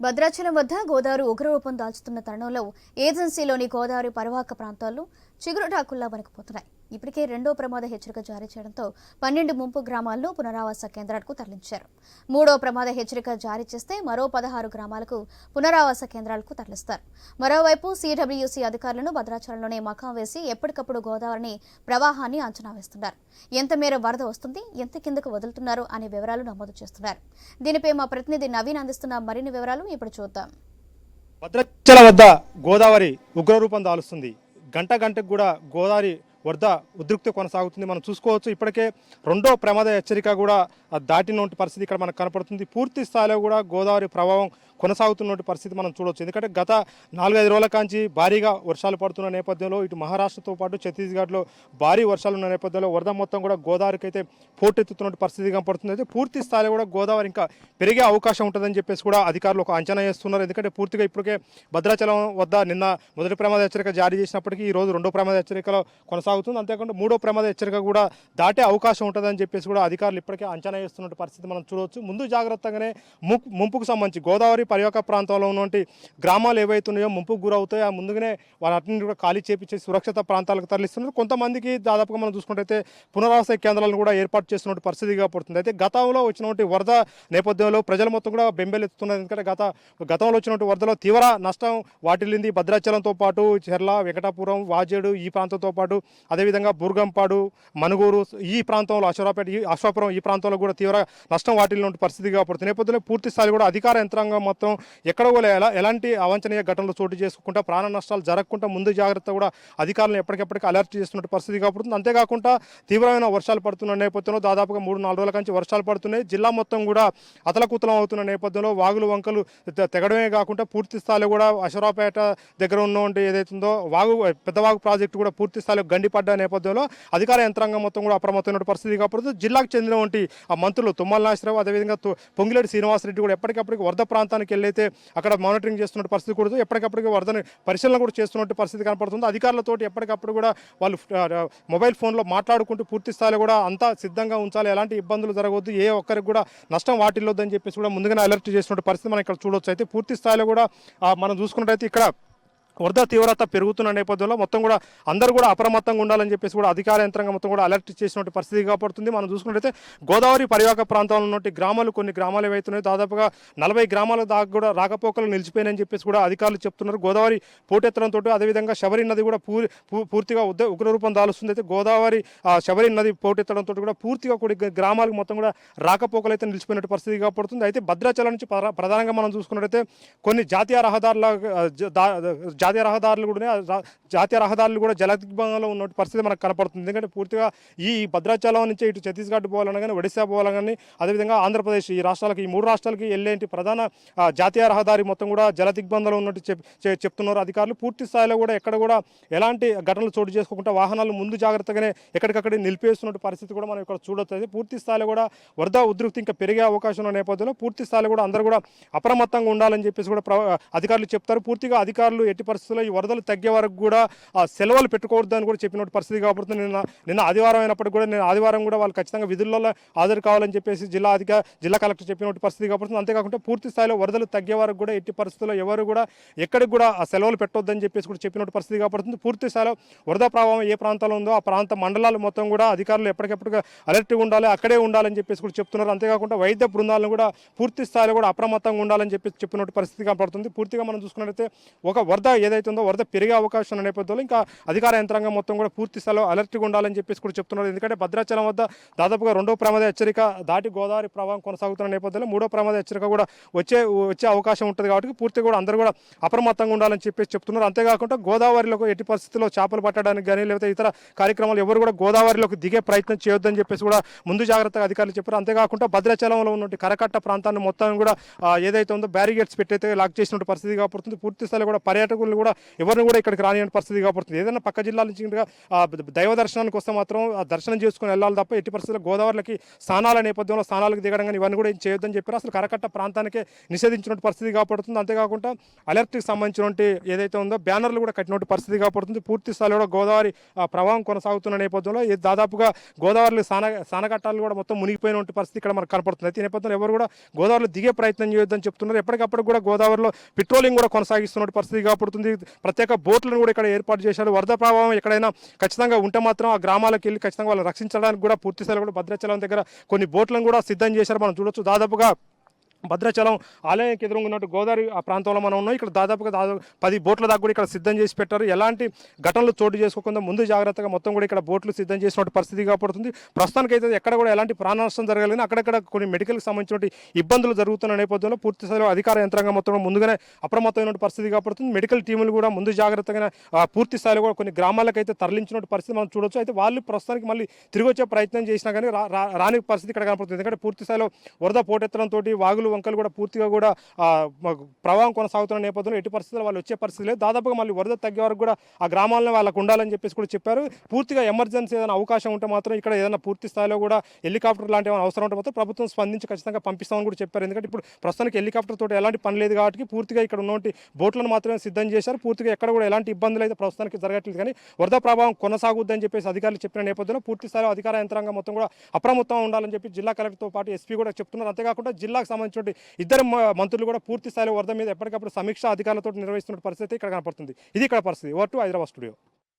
భద్రాచలం వద్ద గోదావరి ఉగ్రరూపం దాల్చుతున్న తరుణంలో ఏజెన్సీలోని గోదావరి పరివాహక ప్రాంతాల్లో చిగురుటాకుల్లా వణికిపోతున్నాయి. ఇప్పటికే రెండో ప్రమాద హెచ్చరిక జారీ చేయడంతో పన్నెండు ముంపు గ్రామాలను పునరావాస కేంద్రాలకు తరలించారు. మూడో ప్రమాద హెచ్చరిక జారీ చేస్తే మరో పదహారు గ్రామాలకు పునరావాస కేంద్రాలకు తరలిస్తారు. మరోవైపు సిడబ్ల్యూసీ అధికారులను భద్రాచలంలోనే మకాం వేసి ఎప్పటికప్పుడు గోదావరిని ప్రవాహాన్ని అంచనా వేస్తున్నారు. ఎంత మేర వరద వస్తుంది ఎంత కిందకు వదులుతున్నారు అనే వివరాలు నమోదు చేస్తున్నారు. దీనిపై మా ప్రతినిధి నవీన్ అందిస్తున్న మరిన్ని వివరాలు ఇప్పుడు చూద్దాం. భద్రాచల వద్ద గోదావరి ఉగ్రరూపం దాలుస్తుంది. గంట గంటకు కూడా గోదావరి వరద ఉద్రిక్తి కొనసాగుతుంది. మనం చూసుకోవచ్చు ఇప్పటికే రెండో ప్రమాద హెచ్చరిక కూడా దాటినటువంటి పరిస్థితి ఇక్కడ మనకు కనపడుతుంది. పూర్తి స్థాయిలో కూడా గోదావరి ప్రభావం కొనసాగుతున్నటువంటి పరిస్థితి మనం చూడవచ్చు. ఎందుకంటే గత నాలుగైదు రోజుల కాంచి భారీగా వర్షాలు పడుతున్న నేపథ్యంలో ఇటు మహారాష్ట్రతో పాటు ఛత్తీస్గఢ్లో భారీ వర్షాలు ఉన్న నేపథ్యంలో వరద మొత్తం కూడా గోదావరికి అయితే పోటెత్తుతున్న పరిస్థితి కనపడుతుంది. అయితే పూర్తి స్థాయిలో కూడా గోదావరి ఇంకా పెరిగే అవకాశం ఉంటుందని చెప్పేసి కూడా అధికారులు ఒక అంచనా వేస్తున్నారు. ఎందుకంటే పూర్తిగా ఇప్పటికే భద్రాచలం వద్ద నిన్న మొదటి ప్రమాద హెచ్చరిక జారీ చేసినప్పటికీ ఈ రోజు రెండో ప్రమాద హెచ్చరికలో కొనసాగుతుంది. అంతేకాకుండా మూడో ప్రమాద హెచ్చరిక కూడా దాటే అవకాశం ఉంటుందని చెప్పేసి కూడా అధికారులు ఇప్పటికే అంచనా వేస్తున్న పరిస్థితి మనం చూడవచ్చు. ముందు జాగ్రత్తగానే ముంపుకు సంబంధించి గోదావరి పర్యాక ప్రాంతంలో ఉన్నటువంటి గ్రామాలు ఏవైతే ఉన్నాయో ముంపుకు గురవుతాయో ఆ ముందుగానే వాటిని కూడా ఖాళీ చేపించి సురక్షిత ప్రాంతాలకు తరలిస్తున్నారు. కొంతమందికి దాదాపుగా మనం చూసుకుంటే పునరావాస కేంద్రాలను కూడా ఏర్పాటు చేస్తున్న పరిస్థితి పడుతుంది. అయితే గతంలో వచ్చినటువంటి వరద నేపథ్యంలో ప్రజలు మొత్తం కూడా బెంబెలెత్తుతున్నారు. ఎందుకంటే గత గతంలో వచ్చినటువంటి వరదలో తీవ్ర నష్టం వాటిల్లింది. భద్రాచలంతో పాటు చెర్ల వెంకటాపురం వాజేడు ఈ ప్రాంతంతో పాటు అదేవిధంగా బుర్గంపాడు మనుగూరు ఈ ప్రాంతంలో అశ్వరాపేట ఈ అశ్వాపురం ఈ ప్రాంతంలో కూడా తీవ్ర నష్టం వాటిల్లిన పరిస్థితిగా పడుతుంది. నేపథ్యంలో పూర్తి స్థాయి కూడా అధికార యంత్రాంగం మొత్తం ఎక్కడ కూడా ఎలా ఎలాంటి అవాంఛనీయ ఘటనలు చోటు చేసుకుంటా ప్రాణ నష్టాలు జరగకుండా ముందు జాగ్రత్త కూడా అధికారులను ఎప్పటికెప్పటికి అలర్ట్ చేస్తున్న పరిస్థితి పడుతుంది అంతేకాకుండా తీవ్రమైన వర్షాలు పడుతున్న నేపథ్యంలో దాదాపుగా మూడు నాలుగు రోజుల నుంచి వర్షాలు పడుతున్నాయి. జిల్లా మొత్తం కూడా అతలకుతలం అవుతున్న నేపథ్యంలో వాగులు వంకలు తెగడమే కాకుండా పూర్తి స్థాయిలో కూడా అశ్వరాపేట దగ్గర ఉన్నటువంటి ఏదైతుందో వాగు పెద్దవాగు ప్రాజెక్టు కూడా పూర్తి స్థాయిలో గండిపడ్డ నేపథ్యంలో అధికార యంత్రాంగం మొత్తం కూడా అప్రమత్తమైన పరిస్థితి కాబట్టి జిల్లాకు చెందినటువంటి ఆ మంత్రులు తుమ్మల నాశరావు అదేవిధంగా తు- పొంగిలేటి శ్రీనివాసరెడ్డి కూడా ఎప్పటికప్పటికి వరద ప్రాంతానికి వెళ్ళైతే అక్కడ మానిటరింగ్ చేస్తున్న పరిస్థితి కూడా ఎప్పటికప్పటికి వరదని పరిశీలన కూడా చేస్తున్నట్టు పరిస్థితి కనపడుతుంది. అధికారులతో ఎప్పటికప్పుడు కూడా వాళ్ళు మొబైల్ ఫోన్లో మాట్లాడుకుంటూ పూర్తి స్థాయిలో కూడా అంతా సిద్ధంగా ఉంచాలి. ఎలాంటి ఇబ్బందులు జరగవద్దు. ఏ ఒక్కరికి కూడా నష్టం వాటిల్లొద్దని చెప్పేసి కూడా ముందుగానే అలర్ట్ చేసినట్టు పరిస్థితి మనం ఇక్కడ చూడొచ్చు. అయితే పూర్తి స్థాయిలో కూడా మనం చూసుకున్నట్టయితే ఇక్కడ వరద తీవ్రత పెరుగుతున్న నేపథ్యంలో మొత్తం కూడా అందరూ కూడా అప్రమత్తంగా ఉండాలని చెప్పేసి కూడా అధికార యంత్రాంగం మొత్తం కూడా అలర్ట్ చేసినటువంటి పరిస్థితి కాబడుతుంది. మనం చూసుకున్నట్లయితే గోదావరి పరివాహక ప్రాంతంలో ఉన్నటువంటి గ్రామాలు కొన్ని గ్రామాలు ఏవైతున్నాయో దాదాపుగా నలభై గ్రామాల దాకా కూడా రాకపోకలు నిలిచిపోయినాయని చెప్పేసి కూడా అధికారులు చెప్తున్నారు. గోదావరి పోటెత్తడంతో అదేవిధంగా శబరి నది కూడా పూర్ పూ- పూర్తిగా ఉద్ద ఉగ్రరూపం దాలుస్తుంది. అయితే గోదావరి శబరి నది పోటెత్తడంతో కూడా పూర్తిగా కొన్ని గ్రామాలకు మొత్తం కూడా రాకపోకలు అయితే నిలిచిపోయినట్టు పరిస్థితి కాబడుతుంది. అయితే భద్రాచలం నుంచి ప్రధానంగా మనం చూసుకున్నట్లయితే కొన్ని జాతీయ రహదారుల జాతీయ రహదారులు కూడా జాతీయ రహదారులు కూడా జలదిగ్బంధంలో ఉన్న పరిస్థితి మనకు కనపడుతుంది. ఎందుకంటే పూర్తిగా ఈ భద్రాచలం నుంచి ఇటు ఛత్తీస్గఢ్ పోవాలని కానీ ఒడిశా పోవాలని కానీ అదేవిధంగా ఆంధ్రప్రదేశ్ ఈ రాష్ట్రాలకి ఈ మూడు రాష్ట్రాలకి వెళ్ళేంటి ప్రధాన జాతీయ రహదారి మొత్తం కూడా జలదిగ్బంధంలో ఉన్నట్టు చెప్ చెప్తున్నారు అధికారులు. పూర్తి స్థాయిలో కూడా ఎక్కడ కూడా ఎలాంటి ఘటనలు చోటు చేసుకోకుండా వాహనాలు ముందు జాగ్రత్తగానే ఎక్కడికక్కడ నిలిపేస్తున్న పరిస్థితి కూడా మనం ఇక్కడ చూడొచ్చు. పూర్తి స్థాయిలో కూడా వరద ఉధృతి ఇంకా పెరిగే అవకాశం ఉన్న నేపథ్యంలో పూర్తి స్థాయిలో కూడా అందరూ కూడా అప్రమత్తంగా ఉండాలని చెప్పేసి కూడా ప్ర- అధికారులు చెప్తారు. పూర్తిగా అధికారులు ఎట్టి పరిస్థితుల్లో ఈ వరదలు తగ్గే వరకు కూడా ఆ సెలవులు పెట్టుకోవద్దని కూడా చెప్పినట్టు పరిస్థితి కాబట్టి నిన్న నిన్న ఆదివారం అయినప్పటికీ కూడా నేను ఆదివారం కూడా వాళ్ళు ఖచ్చితంగా విధుల్లో హాజరు కావాలని చెప్పేసి జిల్లా అధిక జిల్లా కలెక్టర్ చెప్పినట్టు పరిస్థితి కాబట్టి అంతేకాకుండా పూర్తి స్థాయిలో వరదలు తగ్గే వరకు కూడా ఎట్టి పరిస్థితుల్లో ఎవరు కూడా ఎక్కడికి కూడా ఆ సెలవులు పెట్టొద్దని చెప్పేసి కూడా చెప్పినట్టు పరిస్థితి కాబడుతుంది. పూర్తి స్థాయిలో వరద ప్రభావం ఏ ప్రాంతంలో ఉందో ఆ ప్రాంత మండలాలు మొత్తం కూడా అధికారులు ఎప్పటికెప్పటిగా అలర్ట్గా ఉండాలి అక్కడే ఉండాలని చెప్పేసి కూడా చెప్తున్నారు. అంతేకాకుండా వైద్య బృందాలను కూడా పూర్తి స్థాయిలో కూడా అప్రమత్తంగా ఉండాలని చెప్పేసి చెప్పినట్టు పరిస్థితి కనపడుతుంది. పూర్తిగా మనం చూసుకున్నట్లయితే ఒక వరద ఏదైతే ఉందో వరద పెరిగే అవకాశం ఉన్న నేపథ్యంలో ఇంకా అధికార యంత్రాంగం మొత్తం కూడా పూర్తి స్థాయిలో అలర్ట్గా ఉండాలని చెప్పేసి కూడా చెప్తున్నారు. ఎందుకంటే భద్రాచలం వద్ద దాదాపుగా రెండో ప్రమాద హెచ్చరిక దాటి గోదావరి ప్రవాహం కొనసాగుతున్న నేపథ్యంలో మూడో ప్రమాద హెచ్చరిక కూడా వచ్చే వచ్చే అవకాశం ఉంటుంది కాబట్టి పూర్తిగా కూడా అందరూ కూడా అప్రమత్తంగా ఉండాలని చెప్పేసి చెప్తున్నారు. అంతేకాకుండా గోదావరిలోకి ఎట్టి పరిస్థితుల్లో చేపలు పట్టడానికి కానీ లేకపోతే ఇతర కార్యక్రమాలు ఎవరు కూడా గోదావరిలోకి దిగే ప్రయత్నం చేయొద్దని చెప్పేసి కూడా ముందు జాగ్రత్తగా అధికారులు చెప్పారు. అంతేకాకుండా భద్రాచలంలో ఉన్నటువంటి కరకట్ట ప్రాంతాన్ని మొత్తం కూడా ఏదైతే ఉందో బ్యారిగేట్స్ పెట్టయితే లాక్ చేసినటువంటి పరిస్థితి కాబడుతుంది పూర్తి స్థాయిలో కూడా పర్యాటకులు భక్తులను కూడా ఎవరిని కూడా ఇక్కడికి రానివంటి పరిస్థితి కాబడుతుంది ఏదైనా పక్క జిల్లాల నుంచి దైవ దర్శనానికి వస్తే మాత్రం ఆ దర్శనం చేసుకుని వెళ్ళాలి తప్ప ఎట్టి పరిస్థితుల్లో గోదావరికి స్నానాల నేపథ్యంలో స్నానాలకు దిగడం కానీ ఇవన్నీ కూడా ఏం చేయొద్దని చెప్పారు. అసలు కరకట్ట ప్రాంతానికే నిషేధించిన పరిస్థితి కాబడుతుంది. అంతేకాకుండా అలర్ట్కి సంబంధించినటువంటి ఏదైతే ఉందో బ్యానర్లు కూడా కట్టినటువంటి పరిస్థితి కాబడుతుంది. పూర్తి స్థాయిలో కూడా గోదావరి ప్రవాహం కొనసాగుతున్న నేపథ్యంలో ఇది దాదాపుగా గోదావరిలో స్నాన స్నానఘట్టాలు కూడా మొత్తం మునిగిపోయినటువంటి పరిస్థితి ఇక్కడ మనకు కనపడుతుంది. అయితే నేపథ్యంలో ఎవరు కూడా గోదావరిలో దిగే ప్రయత్నం చేయొద్దని చెప్తున్నారు. ఎప్పటికప్పుడు కూడా గోదావరిలో పెట్రోలింగ్ కూడా కొనసాగిస్తున్న పరిస్థితి కాబడుతుంది. ప్రత్యేక బోట్లను కూడా ఇక్కడ ఏర్పాటు చేశారు. వరద ప్రభావం ఎక్కడైనా ఖచ్చితంగా ఉంటే మాత్రం ఆ గ్రామాలకు వెళ్ళి ఖచ్చితంగా వాళ్ళు రక్షించడానికి కూడా పూర్తి స్థాయిలో కూడా భద్రాచలం దగ్గర కొన్ని బోట్లను కూడా సిద్ధం చేశారు. మనం చూడొచ్చు. దాదాపుగా భద్రాచలం ఆలయానికి ఎదురుగా ఉన్నట్టు గోదావరి ఆ ప్రాంతంలో మనం ఉన్నాం. ఇక్కడ దాదాపుగా దాదాపు పది బోట్ల దాకా కూడా ఇక్కడ సిద్ధం చేసి పెట్టారు. ఎలాంటి ఘటనలు చోటు చేసుకోకుండా ముందు జాగ్రత్తగా మొత్తం కూడా ఇక్కడ బోట్లు సిద్ధం చేసినట్టు పరిస్థితి కాబడుతుంది ప్రస్తుతానికి అయితే ఎక్కడ కూడా ఎలాంటి ప్రాణ నష్టం జరగలేదు. అక్కడక్కడ కొన్ని మెడికల్కి సంబంధించిన ఇబ్బందులు జరుగుతున్న నేపథ్యంలో పూర్తి స్థాయిలో అధికార యంత్రాంగం మొత్తం ముందుగానే అప్రమత్తమైన పరిస్థితి కాబడుతుంది మెడికల్ టీములు కూడా ముందు జాగ్రత్తగా పూర్తి స్థాయిలో కూడా కొన్ని గ్రామాలకు అయితే తరలించిన పరిస్థితి మనం చూడొచ్చు. అయితే వాళ్ళు ప్రస్తుతానికి మళ్ళీ తిరిగి వచ్చే ప్రయత్నం చేసినా కానీ రా- రా- రాని పరిస్థితి ఇక్కడ కనపడుతుంది. ఎందుకంటే పూర్తి స్థాయిలో వరద పోటెత్తడంతో వాగులు వంకలు కూడా పూర్తిగా కూడా ప్రవాహం కొనసాగుతున్న నేపథ్యంలో ఎట్టి పరిస్థితుల్లో వాళ్ళు వచ్చే పరిస్థితి లేదు. దాదాపుగా మళ్ళీ వరద తగ్గే వరకు కూడా ఆ గ్రామాలను వాళ్ళకు ఉండాలని చెప్పేసి కూడా చెప్పారు. పూర్తిగా ఎమర్జెన్సీ ఏదైనా అవకాశం ఉంటే మాత్రం ఇక్కడ ఏదైనా పూర్తి స్థాయిలో కూడా హెలికాప్టర్ లాంటి ఏమైనా అవసరం ఉంటే మాత్రం ప్రభుత్వం స్పందించి ఖచ్చితంగా పంపిస్తామని కూడా చెప్పారు. ఎందుకంటే ఇప్పుడు ప్రస్తుతానికి హెలికాప్టర్ తోటి ఎలాంటి పని లేదు కాబట్టి పూర్తిగా ఇక్కడ ఉన్నటువంటి బోట్లను మాత్రమే సిద్ధం చేశారు. పూర్తిగా ఎక్కడ కూడా ఎలాంటి ఇబ్బందులు అయితే ప్రస్తుతానికి జరగట్లేదు. కానీ వరద ప్రభావం కొనసాగుద్దని చెప్పేసి అధికారులు చెప్పిన నేపథ్యంలో పూర్తి స్థాయిలో అధికార యంత్రాంగం మొత్తం కూడా అప్రమత్తం ఉండాలని చెప్పి జిల్లా కలెక్టర్తో పాటు ఎస్పీ కూడా చెప్తున్నారు. అంతేకాకుండా జిల్లాకు సంబంధించిన ఇద్దరు మంత్రులు కూడా పూర్తి స్థాయిలో వరద మీద ఎప్పటికప్పుడు సమీక్ష అధికారులతో నిర్వహిస్తున్న పరిస్థితి ఇక్కడ కనపడుతుంది. ఇది ఇక్కడ పరిస్థితి. Over to Hyderabad studio.